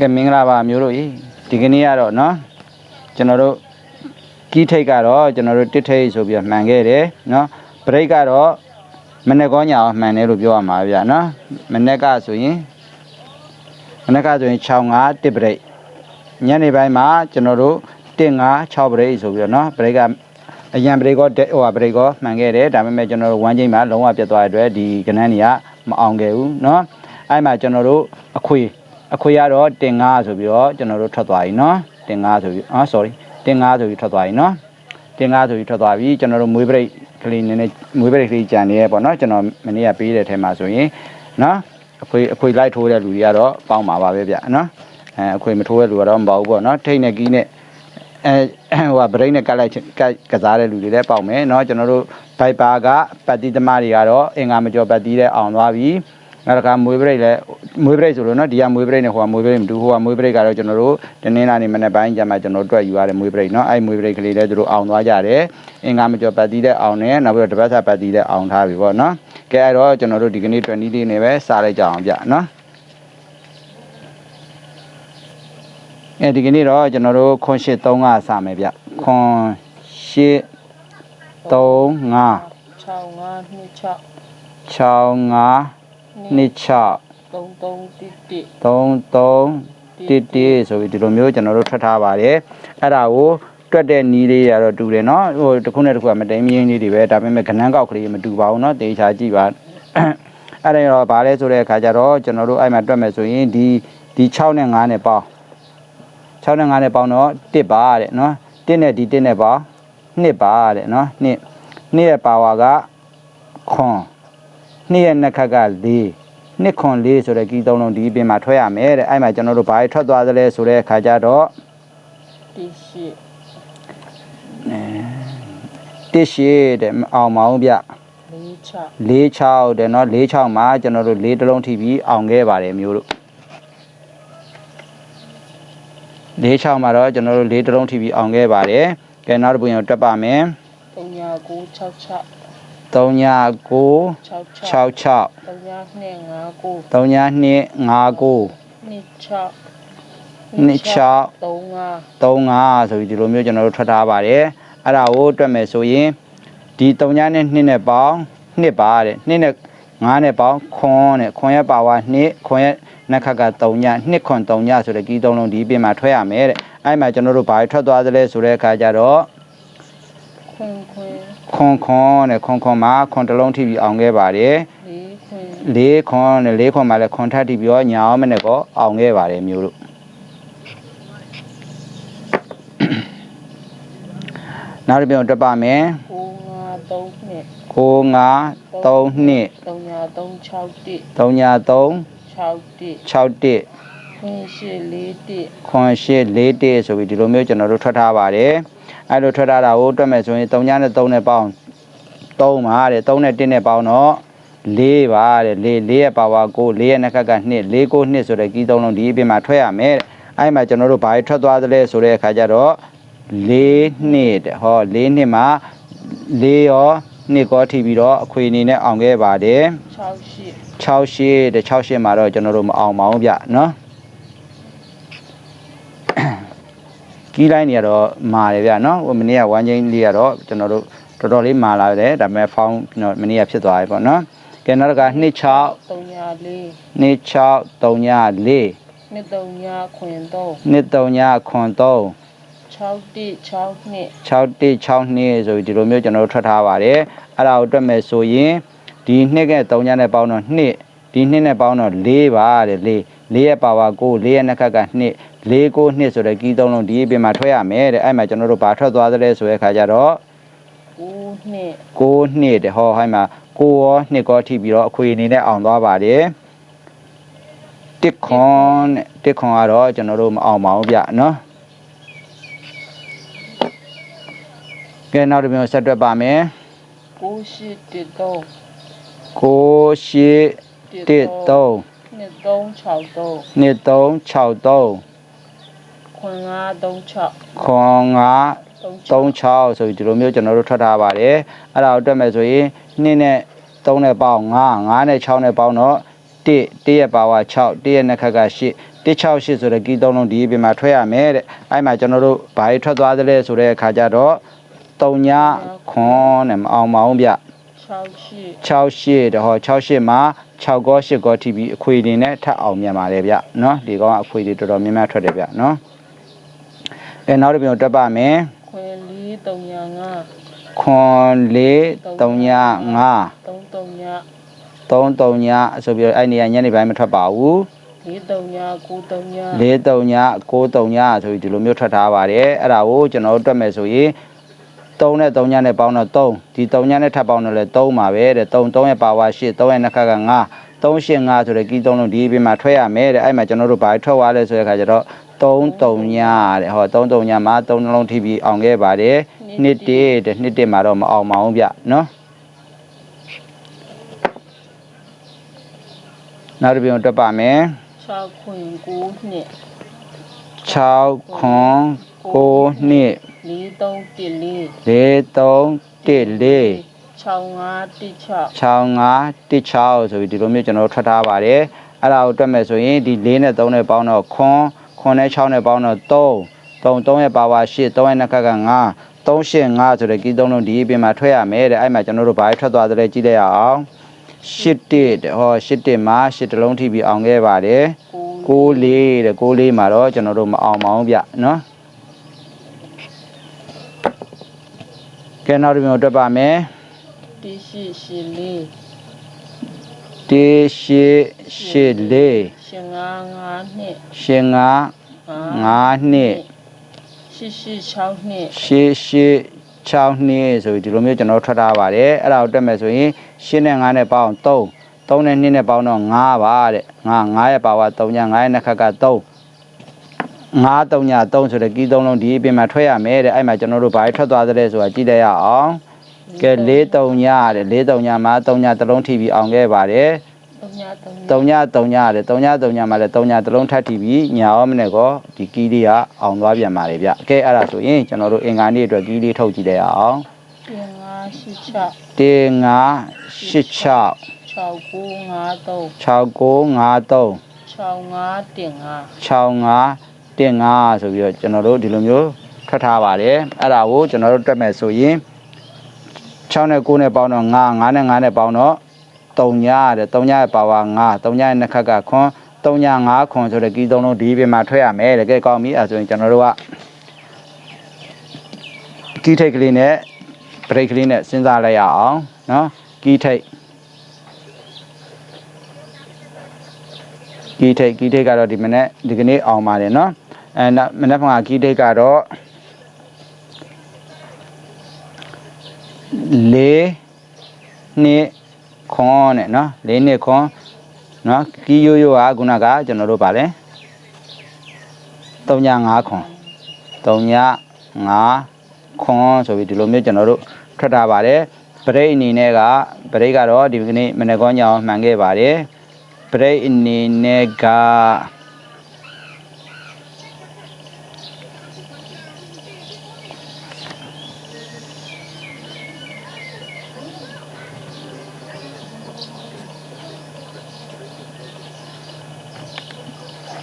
ကဲမင်္ဂလာပါမျိုးတို့ဤဒီကနေ့ကတော့เนาะကျွန်တော်တို့ကီးထိတ်ကတော့ကျွန်တော်တို့တစ်ထိတ်ဆိုပြီးတော့မှန်ခဲ့တယ်เนาะဘရိတ်ကတော့မနေ့ကောညာအောင်မှန်တယ်လို့ပြောရမှာဗျာเนาะမနေ့ကဆိုရင်မနေ့ကဆိုရင်65တစ်ဘရိတ်ညနေပိုင်းမှာကျွန်တော်တို့156ဘရိတ်ဆိုပြီးတော့เนาะဘရိတ်ကအရန်ဘရိတ်ကောဟိုဟာဘရိတ်ကောမှန်ခဲ့တယ်ဒါပေမဲ့ကျွန်တော်တို့ဝမ်းချိန်မှာလုံးဝပြတ်သွားတဲ့အတွက်ဒီကနန်းတွေကမအောင်ခဲ့ဘူးเนาะအဲ့မှာကျွန်တော်တို့အခွေ အခွေကတော့တင်9ဆိုပြီးတော့ကျွန်တော်တို့ထွက်သွားပြီเนาะတင်9ဆိုပြီးအာ sorry တင်9ဆိုပြီးထွက်သွားပြီเนาะတင်9ဆိုပြီးထွက်သွားပြီကျွန်တော်တို့မွေးပရိတ်ကလေးနည်းနည်းမွေးပရိတ်ကလေးကြံနေရပေါ့เนาะကျွန်တော်မနေ့ကပေးတဲ့ထဲမှာဆိုရင်เนาะအခွေအခွေလိုက်ထိုးတဲ့လူတွေကတော့ပေါင်းပါပါပဲဗျเนาะအဲအခွေမထိုးတဲ့လူကတော့မပေါ့ဘူးပေါ့เนาะထိတ်နဲ့ကီးနဲ့အဲဟိုကဘရိတ်နဲ့ကတ်လိုက်ကတ်ကစားတဲ့လူတွေလည်းပေါက်မယ်เนาะကျွန်တော်တို့ဘိုက်ပါကပတ်တိသမားတွေကတော့အင်္ဂါမကျော်ပတ်တိတဲ့အောင်သွားပြီ နောက်တစ်ခါမွေးပရိတ်လည်းမွေးပရိတ်ဆိုလို့နော်ဒီကမွေးပရိတ်နဲ့ဟိုကမွေးပရိတ်မတူဟိုကမွေးပရိတ်ကတော့ကျွန်တော်တို့တနင်္လာနေ့မနေ့ပိုင်းကျမှကျွန်တော်တို့တွေ့ယူရတဲ့မွေးပရိတ်နော်အဲ့မွေးပရိတ်ကလေးလည်းသူတို့အောင်သွားကြတယ်အင်္ဂါမကျော်ပတ်တီးတဲ့အောင်နဲ့နောက်ပြီးတော့တပတ်ဆက်ပတ်တီးတဲ့အောင်ထားပြီပေါ့နော်ကဲအဲ့တော့ကျွန်တော်တို့ဒီကနေ့20လေးနဲ့ပဲစားလိုက်ကြအောင်ဗျနော်အဲဒီကနေ့တော့ကျွန်တော်တို့ခွန်ရှစ်3ကစားမယ်ဗျခွန်ရှစ်3 5 6 5 2 6 6 5 2 6 3 3တိတိ 33တစ်တစ်ဆိုပြီးဒီလိုမျိုးကျွန်တော်တို့ထွက်ထားပါတယ်အဲ့ဒါကိုတွက်တဲ့နီးလေးရတော့တူတယ်နော်ဟိုတစ်ခုနဲ့တစ်ခုကမတိမ်မရင်းလေးတွေပဲဒါပေမဲ့ကနန်းကောက်ကလေးမတူပါဘူးเนาะတေချာကြည့်ပါအဲ့ဒါတော့ဗာလဲဆိုတဲ့အခါကျတော့ကျွန်တော်တို့အဲ့မှာတွက်မယ်ဆိုရင်ဒီဒီ6နဲ့5နဲ့ပေါင်း6နဲ့5နဲ့ပေါင်းတော့1ပါတဲ့နော်1နဲ့ဒီ1နဲ့ပေါင်း2ပါတဲ့နော်2 2ရဲ့ပါဝါကခွ န်2ရဲ့နှစ်ခက်က4နှစ်ခွန်4ဆိုတဲ့ကီးသုံးလုံးဒီအပြင်မှာထွက်ရမယ်တဲ့အဲ့မှာကျွန်တော်တို့ဘာတွေထွက်သွားသလဲဆိုတဲ့အခါကျတော့ တိရှိ တစ်ရှိတဲ့မအောင်မအောင်ဗျ 4 6 46တဲ့เนาะ46မှာကျွန်တော်တို့၄တလုံးထိပြီးအောင်ခဲ့ပါတယ်မျိုးတို့46မှာတော့ကျွန်တော်တို့၄တလုံးထိပြီးအောင်ခဲ့ပါတယ်ကဲနောက်တစ်ပုဒ်ရင်တက်ပါမယ် 3 9 6 6 6 39 6 6 66 3 2 5 9 32 59 2 6 26 3 5 35ဆိုပြီးဒီလိုမျိုးကျွန်တော်တို့ထွက်ထားပါတယ်အဲ့ဒါကိုတွက်မယ်ဆိုရင်ဒီ3ညနဲ့2နဲ့ပေါင်း2ပါတဲ့2နဲ့5နဲ့ပေါင်းခွန်တဲ့ခွန်ရဲ့ပါဝါ2ခွန်ရဲ့နှက်ခက်က3ည2ခွန်3ညဆိုတဲ့ကီးသုံးလုံးဒီအပြင်မှာထွက်ရမယ်တဲ့အဲ့မှာကျွန်တော်တို့ဘာထွက်သွားသလဲဆိုတဲ့အခါကျတော့ ခွင်ခွင်ခွန်ခွန်တဲ့ခွန်ခွန်မှာခွန်တစ်လုံးထိပြီးအောင်ခဲ့ပါတယ်4ခွင်လေးခွန်နဲ့လေးခွန်မှာလည်းခွန်ထပ်ထိပြီးတော့ညာအောင်မနဲ့ကောအောင်ခဲ့ပါတယ်မျိုးတို့နောက်တစ်ပြန်တက်ပါမယ်9 5 3နှစ်9 5 3နှစ်3 3 6တိ3ညာ3 6တိ6တစ်ခွင်ရှိ4တိခွန်ရှစ်၄တစ်ဆိုပြီးဒီလိုမျိုးကျွန်တော်တို့ထွက်ထားပါတယ် အဲ့လိုထွက်ထားတာကိုတွက်မယ်ဆိုရင်3ညာနဲ့3နဲ့ပေါင်း3ပါတဲ့3နဲ့1နဲ့ပေါင်းတော့4ပါတဲ့4 4ရဲ့ပါဝါ9 4ရဲ့နှက်ကက2 4 9 2ဆိုတဲ့ကီးသုံးလုံးဒီအပြင်မှာထွက်ရမယ်တဲ့အဲ့မှာကျွန်တော်တို့ဘာတွေထွက်သွားသလဲဆိုတဲ့အခါကျတော့4နှစ်တဲ့ဟော4နှစ်မှာ4ရောနှစ်ကောထိပြီးတော့အခွေအနေနဲ့အောင်ခဲ့ပါတယ်6ရှိ6ရှစ်တဲ့6ရှစ်မှာတော့ကျွန်တော်တို့မအောင်ပါဘူးဗျနော် ကီးလိုက်နေရတော့မာတယ်ဗျနော်ဟိုမနေ့ကဝမ်းချင်းလေးကတော့ကျွန်တော်တို့တော်တော်လေးမာလာတယ်ဒါပေမဲ့ဖောင်းနော်မနေ့ကဖြစ်သွားပြီပေါ့နော်ကဲနောက်တစ်ခါ26 3 4 26 34နှစ်3ညခွင်3 23ခွန်3 6တိ6နှစ်6တိ6နှစ်ဆိုပြီးဒီလိုမျိုးကျွန်တော်တို့ထွက်ထားပါတယ်အဲ့ဒါကိုတွက်မယ်ဆိုရင်ဒီနှစ်က3ညနဲ့ပေါင်းတော့2ဒီနှစ်နဲ့ပေါင်းတော့4ပါတဲ့4 4ရဲ့ပါဝါ9 4ရဲ့နှက်ကက2 4 9နှစ်ဆိုတဲ့ကီးသုံးလုံးဒီအပြင်မှာထွက်ရမယ်တဲ့အဲ့မှာကျွန်တော်တို့ဘာထွက်သွားသလဲဆိုတဲ့အခါကျတော့9နှစ်6နှစ်တဲ့ဟောဟိုင်းမှာ6ရော2ကောထိပြီးတော့အခွေအနေနဲ့အောင်သွားပါတယ်တစ်ခွန်တဲ့တစ်ခွန်ကတော့ကျွန်တော်တို့မအောင်ပါဘူးဗျနော်ကဲနောက်တစ်မျိုးဆက်တွက်ပါမယ်9ရှိတိ3 9 8 1 3နှစ်3 6 3 2 3 6 3ခွင်5 3 6ခွန်5 3 36ဆိုပြီးဒီလိုမျိုးကျွန်တော်တို့ထွက်ထားပါတယ်အဲ့ဒါကိုတွက်မယ်ဆိုရင်2နဲ့3နဲ့ပေါင်း5 5နဲ့6နဲ့ပေါင်းတော့1 1ရဲ့ပါဝါ6 1ရဲ့နှစ်ခက်က8 168ဆိုတဲ့ကီးသုံးလုံးဒီပြင်မှာထွက်ရမယ်တဲ့အဲ့မှာကျွန်တော်တို့ဘာတွေထွက်သွားသလဲဆိုတဲ့အခါကျတော့3ညခွန်နဲ့မအောင်မအောင်ဗျ68 68တဲ့ဟော68မှာ6ကော8ကောထိပြီးအခွေတွေနဲ့ထပ်အောင်မြန်ပါတယ်ဗျနော်ဒီကောင်ကအခွေတွေတော်တော်များများထွက်တယ်ဗျနော် အဲနောက်တစ်ပြန်တက်ပါမယ်ခွဲလေး305ခွန်လေး3ည5 33 3 3ညဆိုပြီးတော့အဲ့နေရာညနေပိုင်းမထွက်ပါဘူး43 93 4 3ည9 3ညဆိုပြီးဒီလိုမျိုးထွက်ထားပါတယ်အဲ့ဒါကိုကျွန်တော်တို့တွက်မယ်ဆိုရင်3နဲ့3ညနဲ့ပေါင်းတော့3ဒီ3ညနဲ့ထပ်ပေါင်းတော့လဲ3ပါပဲတဲ့3 3ရဲ့ပါဝါ8 3ရဲ့နှစ်ခက်က9 3 8 5ဆိုတဲ့ကီး3လုံးဒီပြင်မှာထွက်ရမယ်တဲ့အဲ့မှာကျွန်တော်တို့ဘာထွက်သွားလဲဆိုတဲ့အခါကျတော့ 3 3ညတဲ့ဟော3 3ညမှာ3နှလုံးထိပြီးအောင်ခဲ့ပါတယ်နှစ်တည်းတဲ့နှစ်တည်းမှာတော့မအောင်မအောင်ဗျနော်နောက်တစ်ပြုံတက်ပါမယ်6ခွင်9နှစ်6ခွန်9နှစ်4314 4314 6516 6516ဆိုပြီးဒီလိုမျိုးကျွန်တော်တို့ထွက်ထားပါတယ်အဲ့ဒါကိုတွက်မယ်ဆိုရင်ဒီ4နဲ့3နဲ့ပေါင်းတော့ခွန်ခွ န်နဲ့6နဲ့ပေါင်းတော့3 3 3ရဲ့ပါဝါ8 3ရဲ့နှစ်ခက်က9 385ဆိုတဲ့ကီးသုံးလုံးဒီအပြင်မှာထွက်ရမယ်တဲ့အဲ့မှာကျွန်တော်တို့ဘာထွက်သွားတယ်ကြည့်လိုက်ရအောင်8တစ်တဲ့ဟော8တစ်မှာ8တလုံးထိပြီးအောင်ခဲ့ပါတယ်6လေးတဲ့6လေးမှာတော့ကျွန်တော်တို့မအောင်မအောင်ဗျနော်ကဲနောက်တစ်မျိုးတွက်ပါမယ်1884 တေရှိရှိလေး555နှစ်ရှင်ငါ9နှစ်886နှစ်ရှေရှေ6နှစ်ဆိုပြီးဒီလိုမျိုးကျွန်တော်ထွက်ထားပါတယ်အဲ့ဒါကိုတက်မယ်ဆိုရင်ရှင်းနဲ့9နဲ့ပေါင်း3 3နဲ့2နဲ့ပေါင်းတော့9ပါတဲ့9 9ရဲ့ပါဝါ3ည9ရဲ့နှစ်ခက်က3 9 3ည3ဆိုတဲ့ကီး3လုံးဒီအပြင်မှာထွက်ရမယ်တဲ့အဲ့မှာကျွန်တော်တို့ဘာထွက်သွားသလဲဆိုတာကြည့်လိုက်ရအောင် ကဲ4 3ညတဲ့4 3ညမှာ3ညတစ်လုံးထိပြီးအောင်ခဲ့ပါတယ်3ည3ည3ည3ညတဲ့3ည3ညမှာလည်း3ညတစ်လုံးထပ်ထိပြီးညာရောမနဲ့ကောဒီကီးလေးကအောင်သွားပြန်ပါလေဗျ။ကဲအဲ့ဒါဆိုရင်ကျွန်တော်တို့အင်္ဂါနေ့အတွက်ကီးလေးထုတ်ကြည့်လိုက်အောင်586 1 5 86 6953 6953 6515 65တင်5ဆိုပြီးတော့ကျွန်တော်တို့ဒီလိုမျိုးထွက်ထားပါတယ်အဲ့ဒါကိုကျွန်တော်တို့တွက်မယ်ဆိုရင် 6နဲ့9နဲ့ပေါင်းတော့9 9နဲ့9နဲ့ပေါင်းတော့3ညတဲ့3ညရဲ့ပါဝါ9 3ညရဲ့နှစ်ခက်ကခွန်း3ည5ခွန်ဆိုတဲ့ကီးသုံးလုံးဒီပြင်မှာထွက်ရမယ်တကယ်ကောင်းပြီအဲဆိုရင်ကျွန်တော်တို့ကကီးထိတ်ကလေးနဲ့ဘရိတ်ကလေးနဲ့စဉ်းစားလိုက်ရအောင်နော်ကီးထိတ်ကီးထိတ်ကီးထိတ်ကတော့ဒီမနေ့ဒီကနေ့အောင်ပါတယ်နော်အဲနောက်မနေ့ကကီးထိတ်ကတော့ လေးနှစ်ခွန်နဲ့နော်လေးနှစ်ခွန်နော်ကီးရိုးရိုးကခုနကကျွန်တော်တို့ဗာလဲ3ည5ခွန်3ည5ခွန်ဆိုပြီးဒီလိုမျိုးကျွန်တော်တို့ထွက်ထားပါတယ်ပရိတ်အနေနဲ့ကပရိတ်ကတော့ဒီကနေ့မနေ့ကောညောင်မှန်ခဲ့ပါတယ်ပရိတ်အနေနဲ့က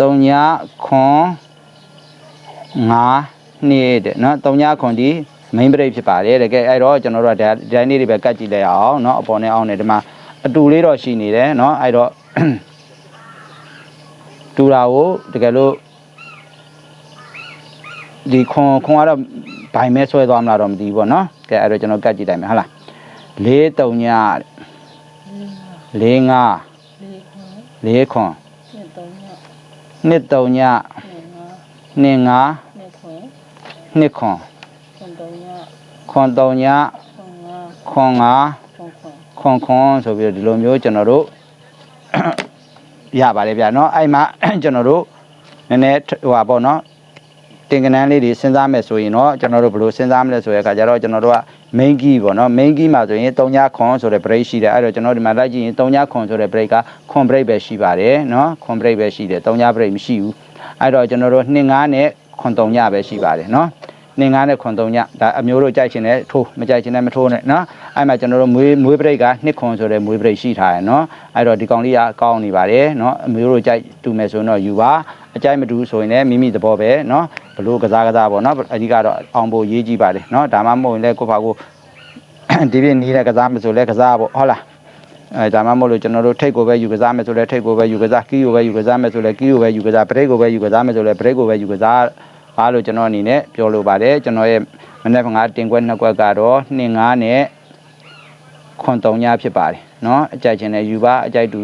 3ညခွန်5နှစ်တဲ့เนาะ3ညခွန်ဒီ main break ဖြစ်ပါတယ်တကယ်အဲ့တော့ကျွန်တော်တို့ကဒီတိုင်းလေးတွေပဲကတ်ကြည့်လိုက်အောင်เนาะအပေါ်နဲ့အောက်နဲ့ဒီမှာအတူလေးတော့ရှိနေတယ်เนาะအဲ့တော့ တူတာကိုတကယ်လို့ဒီခွန်ခွန်ကတော့ဘိုင်မဲဆွဲသွားမလားတော့မသိဘူးပေါ့နော်ကဲအဲ့တော့ကျွန်တော်ကတ်ကြည့်လိုက်မယ်ဟုတ်လား၄3ည၄5 4 ၄ခွန် 3ည 2 3ည 2 2 5 2ခွင် 2ခွန် ခွန်3ည ခွန်3ည ခွန်5 ခွန်5 ခွန်ခွင် ခွန်ခွန်ဆိုပြီးတော့ဒီလိုမျိုးကျွန်တော်တို့ ရပါတယ်ဗျာเนาะအဲ့မှာ ကျွန်တော်တို့နည်းနည်းဟိုပါပေါ့เนาะတင်ကနန်းလေးတွေစဉ်းစားမယ်ဆိုရင်เนาะကျွန်တော်တို့ဘယ်လိုစဉ်းစားမလဲဆိုတဲ့အခါကျတော့ကျွန်တော်တို့က main key ပေါ့နော် main key မှာဆိုရင်3ညခွန်ဆိုတဲ့ break ရှိတယ်အဲ့တော့ကျွန်တော်ဒီမှာလိုက်ကြည့်ရင်3ညခွန်ဆိုတဲ့ break ကခွန် break ပဲရှိပါတယ်နော်ခွန် break ပဲရှိတယ်3ည break မရှိဘူးအဲ့တော့ကျွန်တော်တို့2 9နဲ့ခွန်3ညပဲရှိပါတယ်နော်နင်ကားနဲ့ခွန်တုံညဒါအမျိုးတို့ကြိုက်ချင်တယ်ထိုးမကြိုက်ချင်တယ်မထိုးနဲ့နော်အဲ့မှာကျွန်တော်တို့မွေးမွေးပရိတ်ကနှစ်ခွန်ဆိုတဲ့မွေးပရိတ်ရှိထားရယ်နော်အဲ့တော့ဒီကောင်လေးကကောင်းနေပါတယ်နော်အမျိုးတို့ကြိုက်တူမယ်ဆိုရင်တော့ယူပါအကြိုက်မတူဆိုရင်လည်းမိမိသဘောပဲနော် ဘလို့ကစားကစားပေါ့နော်အဓိကတော့အောင်ဖို့ရေးကြည့်ပါတယ်နော်ဒါမှမဟုတ်ရင်လည်းကိုယ့်ဘာကိုဒီပြင်းနေတဲ့ကစားမဆိုလဲကစားပေါ့ဟုတ်လားအဲဒါမှမဟုတ်လို့ကျွန်တော်တို့ထိတ်ကိုပဲယူကစားမယ်ဆိုလဲထိတ်ကိုပဲယူကစားကီးကိုပဲယူကစားမယ်ဆိုလဲကီးကိုပဲယူကစားဘရိတ်ကိုပဲယူကစားမယ်ဆိုလဲဘရိတ်ကိုပဲယူကစားအားလို့ကျွန်တော်အနေနဲ့ပြောလိုပါတယ်ကျွန်တော်ရဲ့မနေ့ကငါတင်ကွက်နှစ်ကွက်ကတော့2 5နဲ့ ခွန်3ညဖြစ်ပါတယ်เนาะအကြိုက်ချင်တဲ့ယူပါအကြိုက်တူ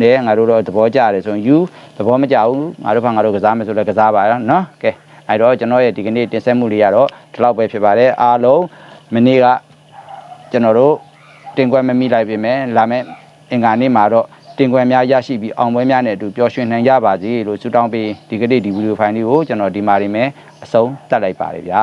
နဲ့ငါတို့တော့သဘောကျတယ်ဆိုရင်ယူသဘောမကျဘူးငါတို့ဘာငါတို့ကစားမယ်ဆိုလဲကစားပါတော့เนาะကဲအဲ့တော့ကျွန်တော်ရဲ့ဒီကနေ့တင်ဆက်မှုလေးကတော့ဒီလောက်ပဲဖြစ်ပါတယ်အားလုံးမနေ့က ကျွန်တော်တို့တင်ကွက်မမိလိုက်ပြင်မယ်လာမယ့်အင်္ဂါနေ့မှာတော့တင်ကွက်များရရှိပြီးအောင်ပွဲများနဲ့အတူပျော်ရွှင်နိုင်ကြပါစေလို့ဆုတောင်းပေးဒီကနေ့ဒီဗီဒီယိုဖိုင်လေးကိုကျွန်တော်ဒီမှာနေမယ်အဆုံးတက်လိုက်ပါတယ်ဗျာ